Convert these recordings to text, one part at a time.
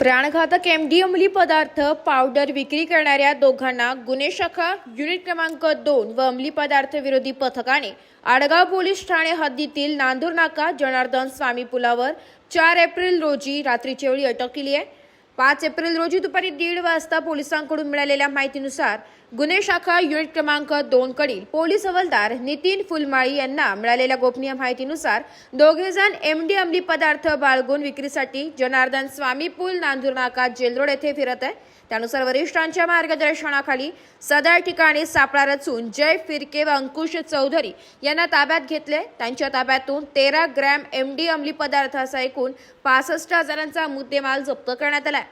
प्राणघातक एमडी अंमली पदार्थ पावडर विक्री करणाऱ्या दोघांना गुन्हे शाखा युनिट क्रमांक दोन व अंमली पदार्थ विरोधी पथकाने आडगाव पोलीस ठाणे हद्दीतील नांदूर नाका जनार्दन स्वामी पुलावर चार एप्रिल रोजी रात्रीच्या वेळी अटक केली आहे. पाच एप्रिल रोजी दुपारी दीड वाजता पोलिसांकडून मिळालेल्या माहितीनुसार गुन्हे शाखा युनिट क्रमांक दोन कडील पोलीस हवालदार नितीन फुलमाळी यांना मिळालेल्या गोपनीय माहितीनुसार दोघे जण एमडी अंमली पदार्थ बाळगून विक्रीसाठी जनार्दन स्वामी पूल नांदूर नाका जेलरोड येथे फिरत आहे त्यानुसार वरिष्ठांच्या मार्गदर्शनाखाली सदर ठिकाणी सापळा रचून जय फिरके व अंकुश चौधरी यांना ताब्यात घेतले त्यांच्या ताब्यातून तेरा ग्रॅम एमडी अंमली पदार्थाचा एकूण पासष्ट हजारांचा मुद्देमाल जप्त करण्यात आलाय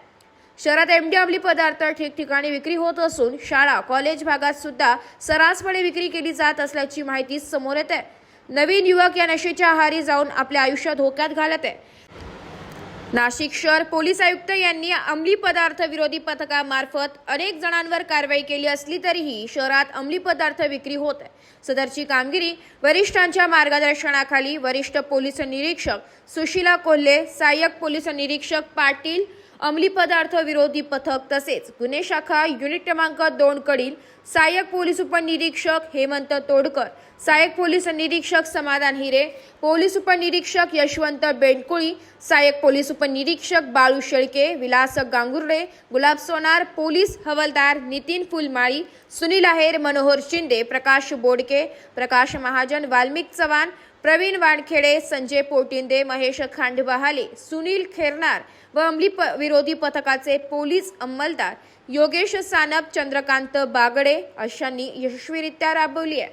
शहरात एमडी अमली पदार्थ ठिकठिकाणी विक्री होत असून शाळा कॉलेज भागात सुद्धा सरासपणे विक्री केली जात असल्याची माहिती समोर येत. आहे नवीन युवक या नशेच्या आहारी जाऊन आपले आयुष्य धोक्यात घालत आहे. नाशिक शहर पोलीस आयुक्त यांनी अंमली पदार्थ विरोधी पथकामार्फत अनेक जणांवर कारवाई केली असली तरीही शहरात अंमली पदार्थ विक्री होत आहे. सदरची कामगिरी वरिष्ठांच्या मार्गदर्शनाखाली वरिष्ठ पोलीस निरीक्षक सुशीला कोल्हे सहाय्यक पोलीस निरीक्षक पाटील अंमली पदार्थ विरोधी पथक तसेच गुन्हे शाखा युनिट क्रमांक दोन कडील सहाय्यक पोलीस उपनिरीक्षक हेमंत तोडकर सहाय्यक पोलीस निरीक्षक समाधान हिरे पोलीस उपनिरीक्षक यशवंत बेंडकुळी सहाय्यक पोलीस उपनिरीक्षक बाळू शेळके विलास गांगुर्डे गुलाब सोनार पोलीस हवलदार नितीन फुलमाळी सुनील आहेर मनोहर शिंदे प्रकाश बोडके प्रकाश महाजन वाल्मिक चव्हाण प्रवीण वानखेडे संजय पोटिंदे महेश खांडबहाले सुनील खेरनार व अंमली प विरोधी पथकाचे पोलीस अंमलदार योगेश सानप चंद्रकांत बागडे अशांनी यशस्वीरित्या राबवली आहे.